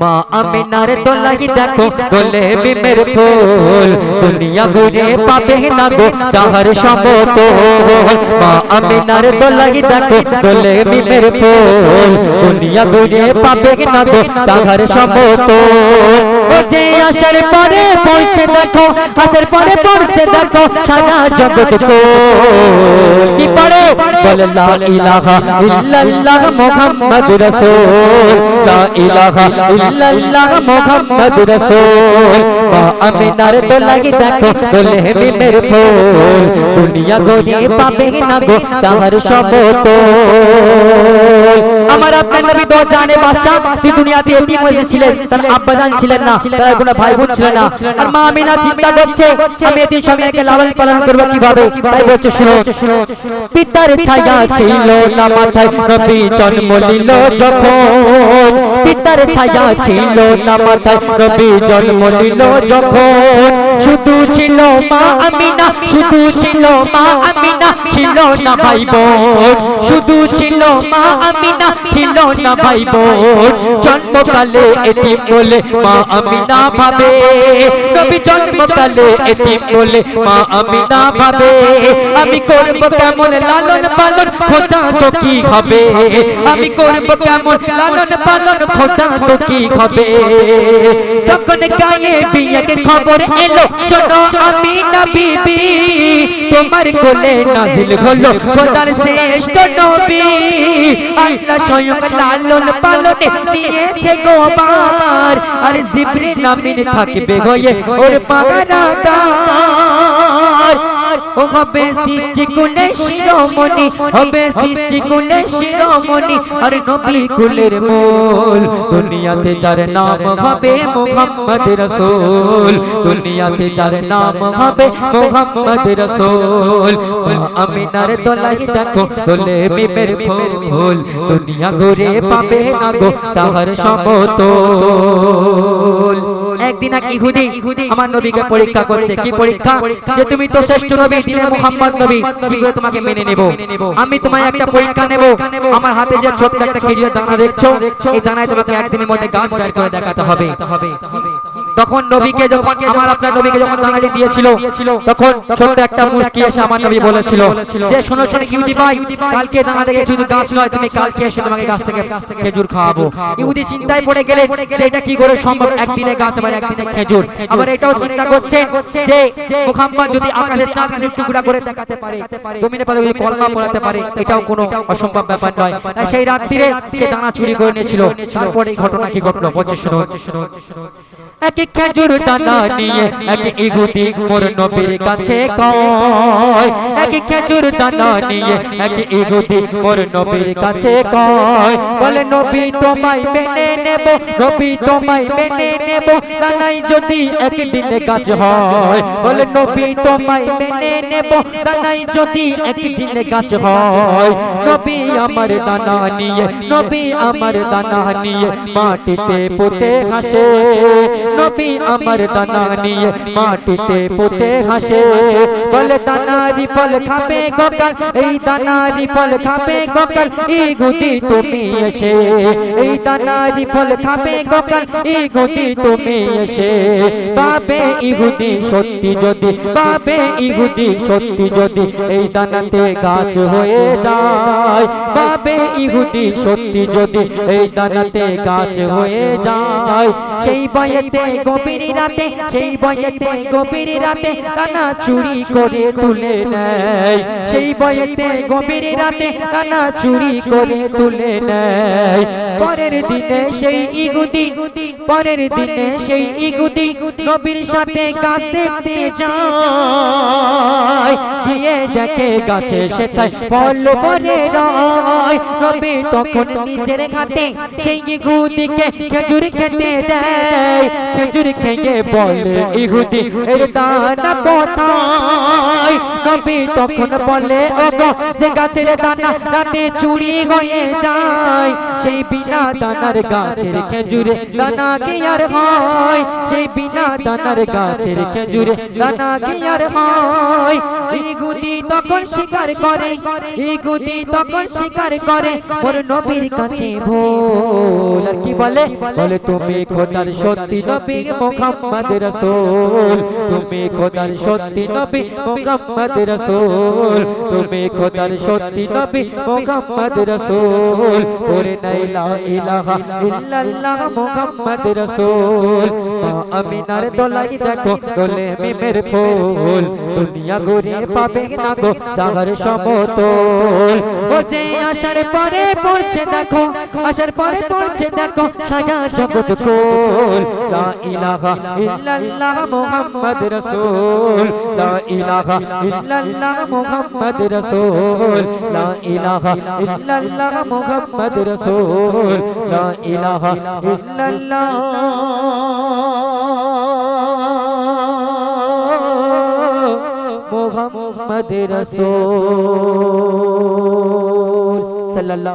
মা আমিনার দোলাই দেখো দোলে বিমের ফুল। দুনিয়া ঘুরে পাবে না গো চাহার সমতল। মা আমিনার দোলাই দেখো দোলে বিমের ফুল। দুনিয়া ঘুরে পাবে না গো চাহার সমতল। যে আসার পরে পড়ছে দেখো, আসার পরে পড়ছে দেখো, সারা জগৎ কো কি পড়ে? বলে, লা ইলাহা ইল্লাল্লাহ মুহাম্মাদুর রাসূল। লা ইলাহা ইল্লাল্লাহ মুহাম্মাদুর রাসূল। মা আমিনার দোলাই দেখো দোলে মিমের ফুল, দুনিয়া গড়িয়ে পাবে না গো চাহার সমতল। আমার আপনার নবী দোয়া জানে বাদশা তুই দুনিয়াতে এতিম হয়েছিলেন তার আব্বা জান ছিলেন না, তার কোনো ভাই বোন ছিল না। আর মা আমিনা চিন্তা করছে, আমি এতিম সবাইকে লালন পালন করব কীভাবে? তাই বলছে, শুনো, পিতার ছায়া ছিল না মাথায়, নবী জন্ম নিল যখন পিতার ছায়া ছিল না মাথায় নবী জন্ম নিল যখন শুধু ছিল মা আমিনা শুধু ছিল মা আমিনা ছিল না ভাই বোন শুধু ছিল মা আমিনা ছিল না ভাই বোন জন্মকালে এতিম বলে মা আমিনা ভাবে। নবী জন্মকালে এতিম বলে মা আমিনা ভাবে। আমি করব কেমন লালন পালন খোদা তো কি হবে আমি করব কেমন লালন পালন খোদা তো কি হবে। তখন গায়ে বিয়েকে খবর এলো, শোনো আমি না বিবি, তোমার কোলে নাজিল হলো খোদার শ্রেষ্ঠ নবী। আল্লাহ স্বয়ং লালন পালনে নিয়েছে গোবার আর জিবরিল আমিন থাকবে হয়ে ওর পাগানাদার হবে সৃষ্টি শিরোমণি হবে সৃষ্টি শিরোমণি নবী কুলের মূল, দুনিয়াতে যার নাম হবে মোহাম্মদ রসুল, দুনিয়াতে যার নাম হবে মোহাম্মদ রসুল। আমিনার দেখো ফুল, দুনিয়া ঘুরে পাবে না গো চাহার সমতল। একদিন এক ইহুদি আমার নবীকে পরীক্ষা করছে, কি পরীক্ষা? যে তুমি তো শ্রেষ্ঠ নবী মোহাম্মদ নবী, কি করে তোমাকে মেনে নেব? আমি তোমায় একটা পরীক্ষা নেব। আমার হাতে যে ছোট্ট একটা খেজুরের দানা দেখছ, এই দানায় তোমাকে একদিনের মধ্যে গাছ বের করে দেখাতে হবে। তখন নবীকে যখন আমার আপনার নবীকে যখন দানাটি দিয়েছিল তখন ছোট্ট একটা মুরগি এসে আমার নবী বলেছিল যে শোনো শোনো ইহুদি ভাই কালকে দানা দেখে শুধু গাছ নয় তুমি কালকে এসে তোমাকে গাছ থেকে খেজুর খাওয়াবো। ইহুদি চিন্তায় পড়ে গেলে সেটা কি করে সম্ভব? একদিনে গাছ আবার একদিনে খেজুর। আবার এটাও চিন্তা করছে যে মুহাম্মদ যদি আকাশের চাঁদ টুকরা করে দেখাতে পারে জমিনে পারে যদি কলমা পড়াতে পারে এটাও কোনো অসম্ভব ব্যাপার নয়। তাই সেই রাত্রিরে সে দানা চুরি করে নিয়েছিল তারপরে এই ঘটনা কি ঘটলো বলছে শুনুন এক খেজুর দানা নিয়ে এক ইহুদি মোর নবীর কাছে কয়। এক খেজুর দানা নিয়ে এক ইহুদি মোর নবীর কাছে কয়। বলে, নবী তোমায় মেনে নেব, নবী তোমায় মেনে নেব দানাই যদি একদিন কাজ হয়। বলে, নবী তোমায় মেনে নেব দানাই যদি একদিন কাজ হয়। নবী আমার দানা নিয়ে, নবী আমার দানা নিয়ে মাটিতে পুঁতে হাসে। নবী আমার দানা নিয়ে মাটিতে পুঁতে হাসে। বলে দানারি ফল খাবে গোকাল। এই দানারি ফল খাবে গোকাল। এই গুদি তুমি এসে। এই দানারি ফল খাবে গোকাল। এই গুদি তুমি এসে। পাবে ইহুদি সত্যি যদি পাবে ইহুদি সত্যি যদি এই দানাতে গাছ হয়ে যায়। পাবে ইহুদি সত্যি যদি এই দানাতে গাছ হয়ে যায়। সেই বয়েতে গভীর রাতে সেই বয়েতে গভীর রাতে কানা চুরি করে তুলে নেয়। সেই বয়েতে গভীর রাতে কানা চুরি করে তুলে নেয়। পরের দিনে সেই ইগুদি পরের দিনে সেই ইগুদি নবীর সাথে গাছ দেখতে যায়। গিয়ে দেখে গাছে সেটাই ফল পরে নয় নবী তখন নিজের খাতে সেই ইহুদিকে খেজুর খেতে দেয়। খেজুর খেয়ে বলে ইহুদি এর দানা কোথায়? নবী তখন বলে ওগো যে গাছের দানা রাতে চুরি হয়ে যায় সেই বিনা দানার গাছের খেজুরে দানা কি আর হয়, সেই বিনা দানার গাছের খেজুরে দানা কি আর হয়। ইহুদি তখন স্বীকার করে, ইহুদি তখন স্বীকার করে, ওর নবীর কাছে ভোল। আর কি বলে? বলে, তুমি খোদার সত্যি নবী মোহাম্মদ রাসূল। তুমি খোদার সত্যি নবী মোহাম্মদ রাসূল। তুমি খোদার সত্যি নবী মোহাম্মদ রাসূল। ওরে লা ইলাহা ইল্লাল্লাহ মোহাম্মদ রাসূল। মা আমিনার দোলাই দেখো দোলে মিমের ফুল। দুনিয়া ঘুরে পাবে না গো জাগার সমতল। ও যে আসার পরে পড়ছে দেখো, আসার পরে পড়ছে দেখো সারা জগৎ কোল। লা ইলাহা ইল্লাল্লাহ মুহাম্মদ রাসূল। লা ইলাহা ইল্লাল্লাহ মুহাম্মদ রাসূল। লা ইলাহা ইল্লাল্লাহ মুহাম্মদ রাসূল। লা ইলাহা ইল্লাল্লাহ মুহাম্মদ রসুল। সাল্লাল্লাহু